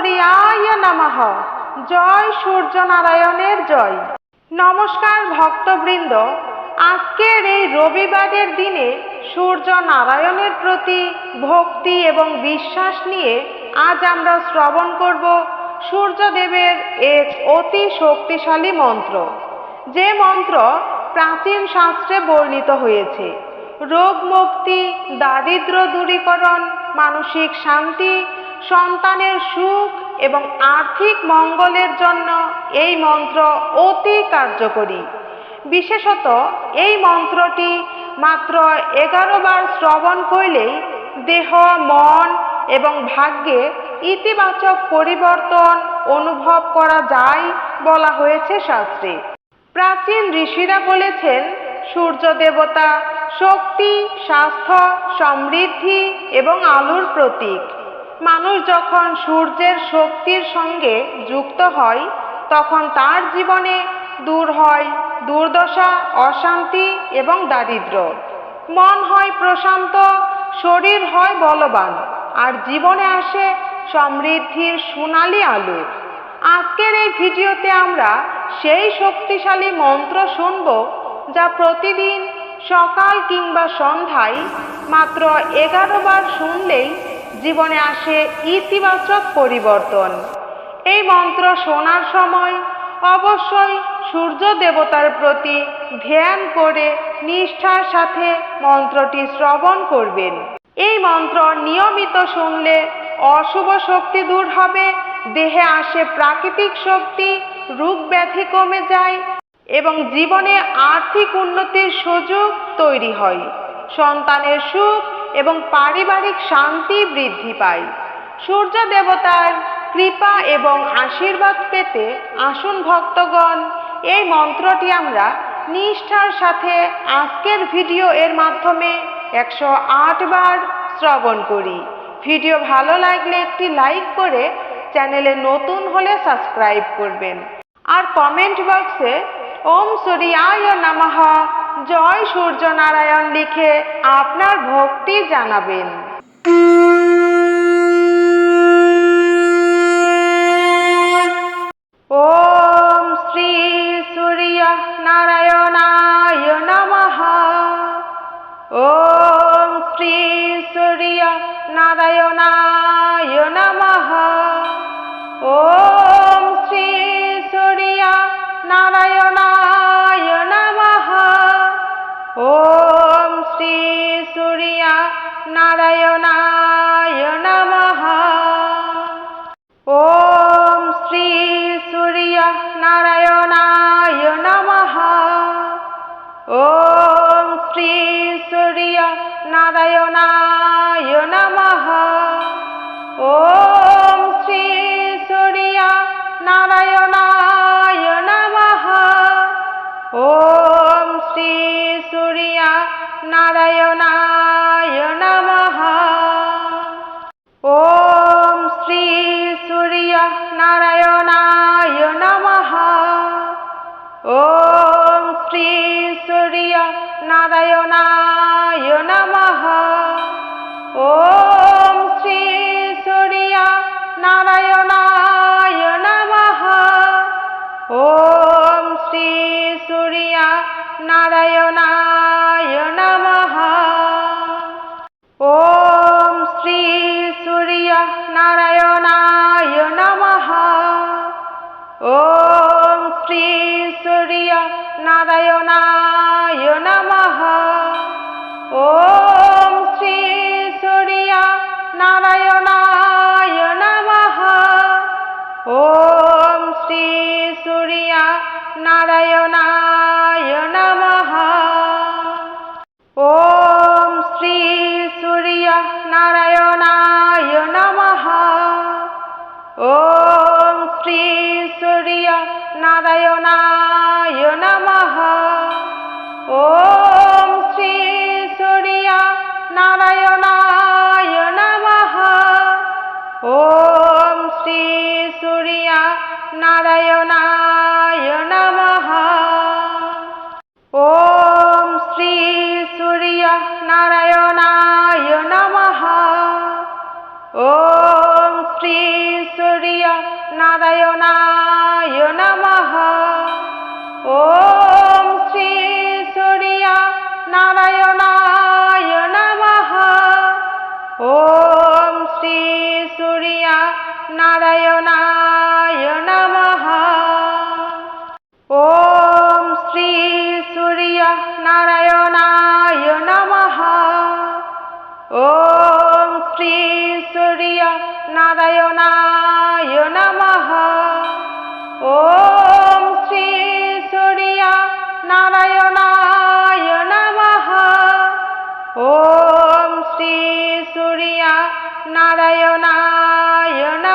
সূর্যায় নমঃ। জয় সূর্য নারায়ণের জয়। নমস্কার ভক্তবৃন্দ, আজকের এই রবিবারের দিনে সূর্য নারায়ণের প্রতি ভক্তি এবং বিশ্বাস নিয়ে আজ আমরা শ্রবণ করব সূর্যদেবের এক অতি শক্তিশালী মন্ত্র। যে মন্ত্র প্রাচীন শাস্ত্রে বর্ণিত হয়েছে, রোগ মুক্তি, দারিদ্র দূরীকরণ, মানসিক শান্তি সন্তানের সুখ এবং আর্থিক মঙ্গলের জন্য এই মন্ত্র অতি কার্যকরী। বিশেষত এই মন্ত্রটি মাত্র এগারো বার শ্রবণ করলেই দেহ, মন এবং ভাগ্যে ইতিবাচক পরিবর্তন অনুভব করা যায় বলা হয়েছে শাস্ত্রে। প্রাচীন ঋষিরা বলেছেন, সূর্য দেবতা শক্তি, স্বাস্থ্য, সমৃদ্ধি এবং আলোর প্রতীক। মানুষ যখন সূর্যের শক্তির সঙ্গে যুক্ত হয়, তখন তার জীবনে দূর হয় দুর্দশা, অশান্তি এবং দারিদ্র। মন হয় প্রশান্ত, শরীর হয় বলবান, আর জীবনে আসে সমৃদ্ধির সোনালি আলো। আজকের এই ভিডিওতে আমরা সেই শক্তিশালী মন্ত্র শুনব, যা প্রতিদিন সকাল কিংবা সন্ধ্যায় মাত্র এগারো বার শুনলেই জীবনে আসে ইতিবাচক পরিবর্তন। এই মন্ত্র শোনার সময় অবশ্যই সূর্য দেবতার প্রতি ধ্যান করে নিষ্ঠার সাথে মন্ত্রটি শ্রবণ করবেন। এই মন্ত্র নিয়মিত শুনলে অশুভ শক্তি দূর হবে, দেহে আসে প্রাকৃতিক শক্তি, রোগ ব্যাধি কমে যায় এবং জীবনে আর্থিক উন্নতির সুযোগ তৈরি হয়। সন্তানের সুখ এবং পারিবারিক শান্তি বৃদ্ধি পায়। সূর্য দেবতার কৃপা এবং আশীর্বাদ পেতে আসুন ভক্তগণ, এই মন্ত্রটি আমরা নিষ্ঠার সাথে আজকের ভিডিও এর মাধ্যমে একশো বার শ্রবণ করি। ভিডিও ভালো লাগলে একটি লাইক করে চ্যানেলে নতুন হলে সাবস্ক্রাইব করবেন। আর কমেন্ট বক্সে ওম সূর্যায় নমঃ জয় সূর্য নারায়ণ লিখে আপনার ভক্তি জানাবেন। নারায়ণা Narayana নারায়ণা। নারায়ণায় নমঃ। ওম ನಾರಾಯಣ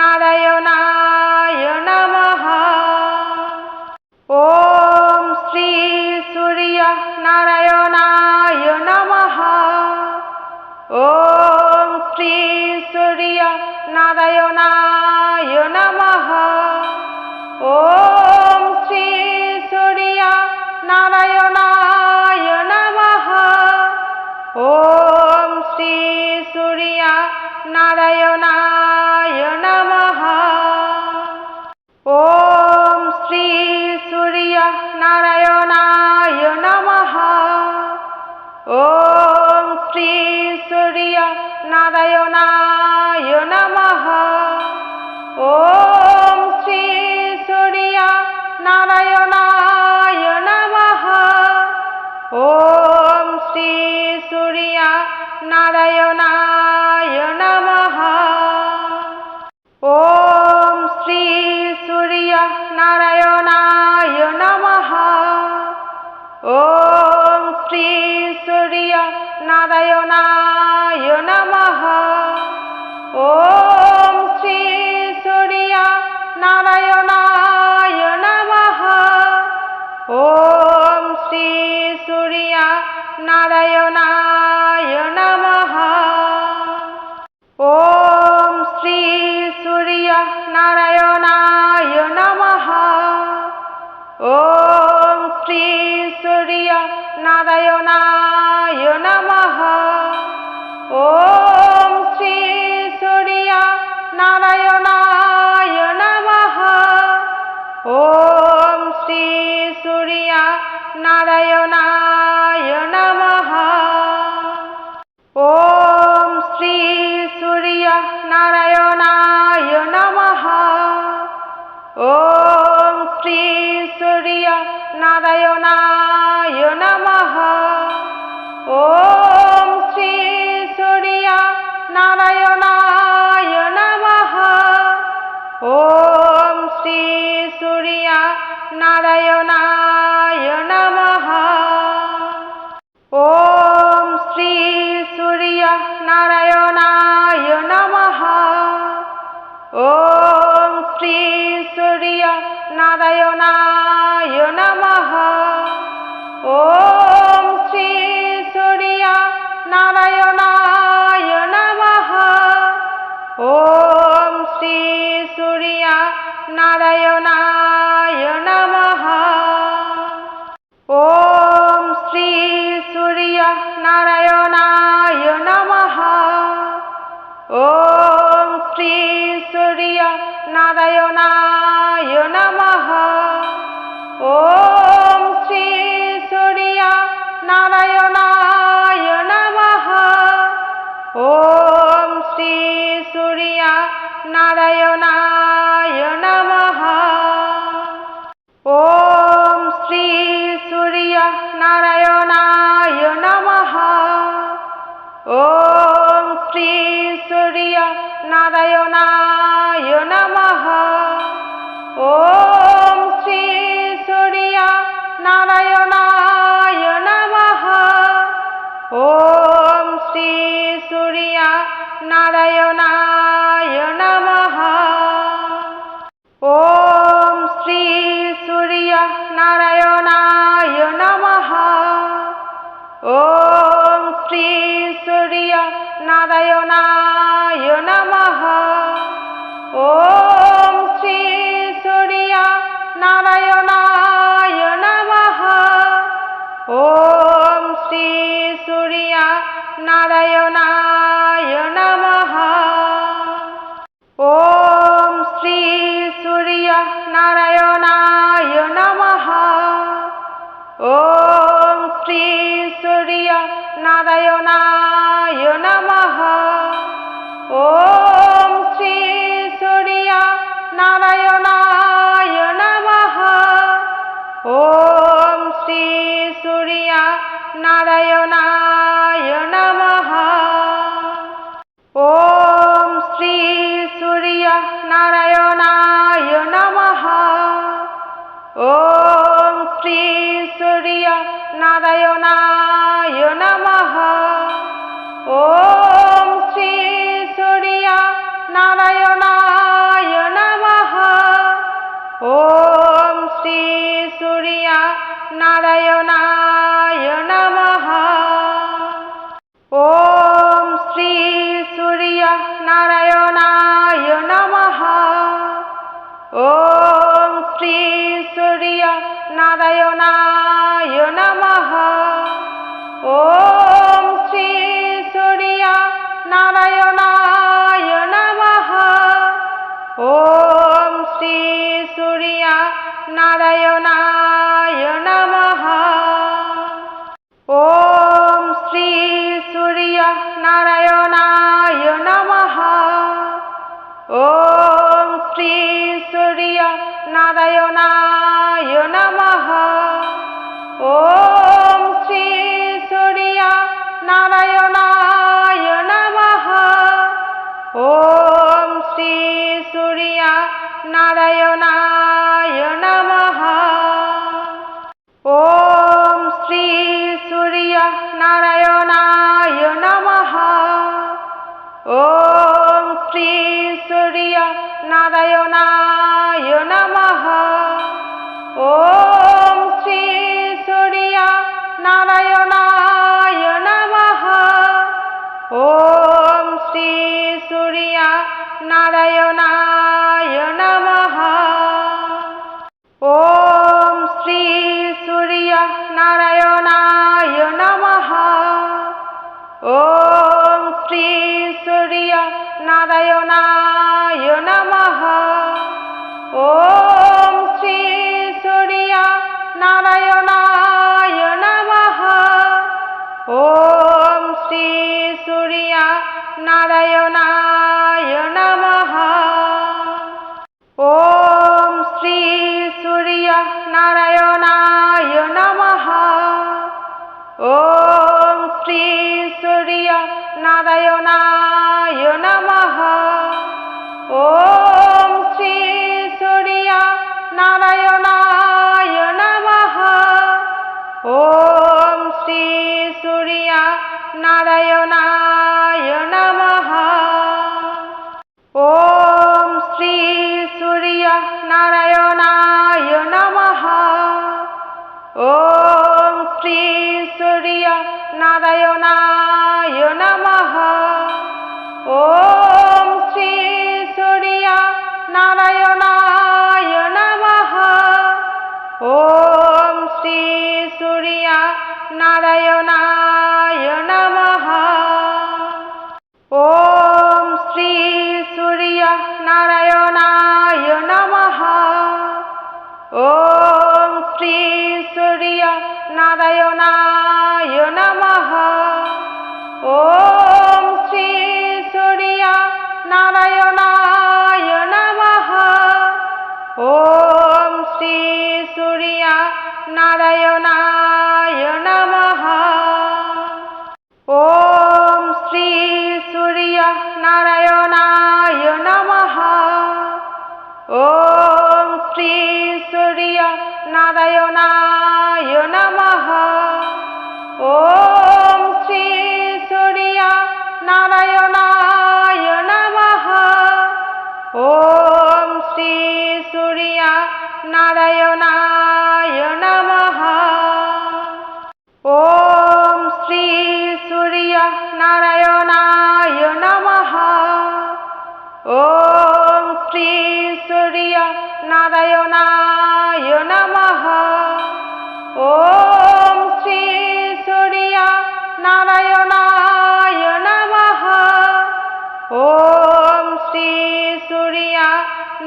নারায়ণ নারায়ণা। ॐ श्री सूर्य नारायणाय नमः ॐ नारायणाय नमः ओ নারায়ণায় নমঃ ও nada নারায়ণায় নমঃ ॐ श्री सूर्य नारायणा ॐ श्री सूर्य नारायणाय नमः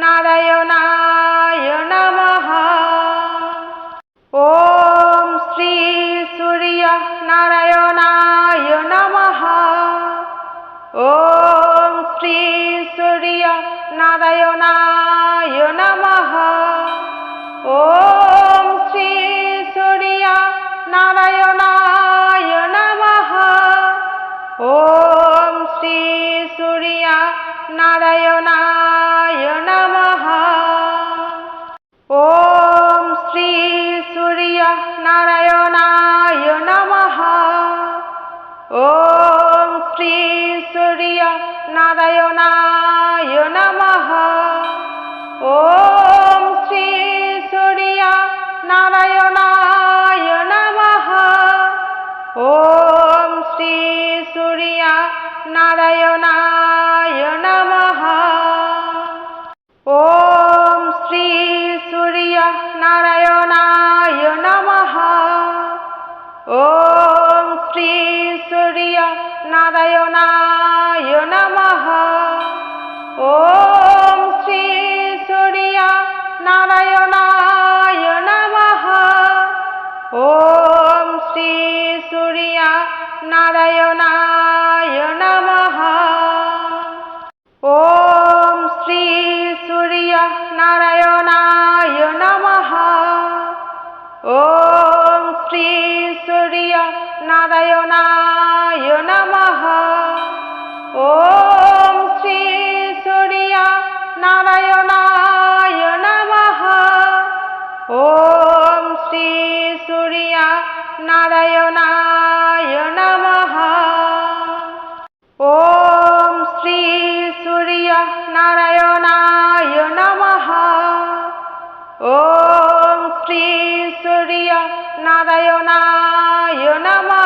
नारायणाय नमः নারায়ণায় নমঃ। ও নারায়ণায় নমঃ ও शिवाय नमः